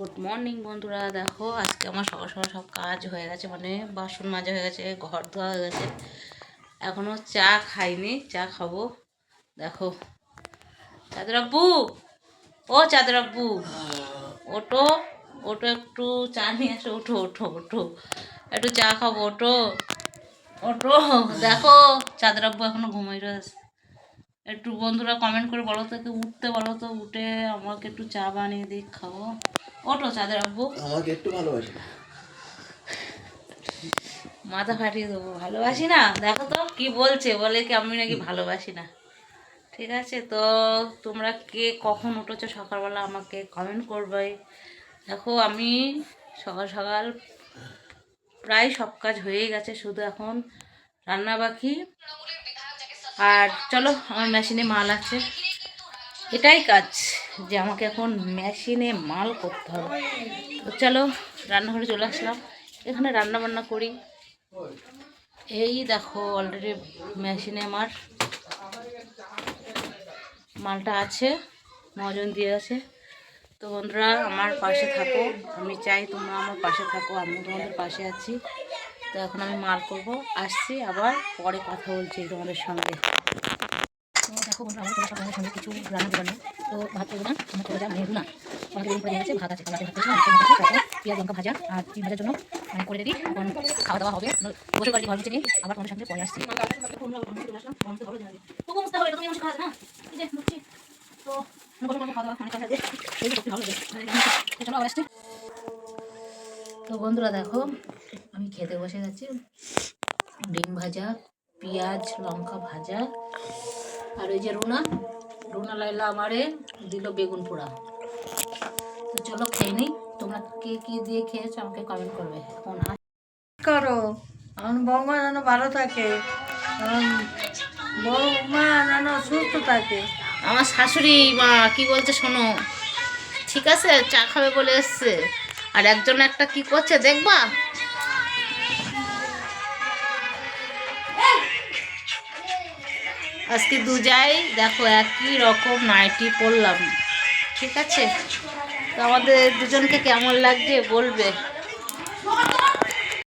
Good morning বন্ধুরা। দেখো, আজকে আমার সকাল সকাল সব কাজ হয়ে গেছে মানে বাসন মাজা হয়ে গেছে, ঘর ধোয়া হয়ে গেছে। এখনও চা খাইনি, চা খাব। দেখো, চাঁদের আব্বু? ও, চাঁদের আব্বু। ওটো ওটো একটু, চা নিয়ে আসো ওঠো ওঠো ওঠো। একটু চা খাব ওটো ওটো দেখো, চাঁদের আব্বু এখনও ঘুমাই রয়েছে। একটু বন্ধুরা কমেন্ট করে বলো তো একটু উঠতে বলো তো উঠে আমাকে একটু চা বানিয়ে দিই খাব। ওটো চাঁদের আব্বু। আমাকে একটু ভালোবাসে। মাথা ফাটিয়ে দেবো। ভালোবাসি না? দেখো তো কি বলছে? বলে কি আমি নাকি ভালোবাসি না? ঠিক আছে তো তোমরা কে কখন উঠেছো সকালবেলা আমাকে কমেন্ট করবে। দেখো আমি সকাল সকাল প্রায় সব কাজ হয়ে গেছে। শুধু এখন রান্না বাকি। আর চলো, আমার মেশিনে মাল আছে। এটাই কাজ যে আমাকে এখন মেশিনে মাল করতে হবে। তো চলো, রান্নাঘরে চলে আসলাম। এখানে রান্না বান্না করি। এই দেখো অলরেডি মেশিনে আমার মালটা আছে মজন দিয়ে আছে। তো বন্ধুরা, আমার পাশে থাকো। আমি চাই তোমরা আমার পাশে থাকো আমি তোমাদের পাশে আছি। তো এখন আমি মার করব, আসছি আবার পরে কথা বলছি তোমাদের সঙ্গে। তো দেখো বন্ধুরা সঙ্গে কিছু রান্না তো ভাত করব না আমার করে বেরিয়ে পড়ে গেছে, ভাত আছে ভাত পেঁয়াজ লঙ্কা ভাজা, আর চিজ ভাজার জন্য মানে করে এখন খাওয়া দাওয়া হবে। বসে বাড়ি ঘর নিই আবার সঙ্গে পরে আসছি। তো চলো আবার আসছি। তো বন্ধুরা দেখো আমি খেতে বসে গেছি ডিম ভাজা পেঁয়াজ লঙ্কা ভাজা আর ওই যে রুনা রুনা লাইলা আমারে দিল বেগুন পোড়া। তো চলো খেয়ে নিই তোমরা কে কি দিয়ে খেয়েছো আমাকে কমেন্ট করবে। এখন করো। আমার বৌমা যেন ভালো থাকে বৌমা যেন সুস্থ থাকে। আমার শাশুড়ি মা কি বলছে শোনো? ঠিক আছে চা খাবে বলে এসছে। আর একজন একটা কি করছে দেখবা? আজকে দু যাই দেখো একই রকম নাইটি পরলাম, ঠিক আছে? তো আমাদের দুজনকে কেমন লাগছে বলবে?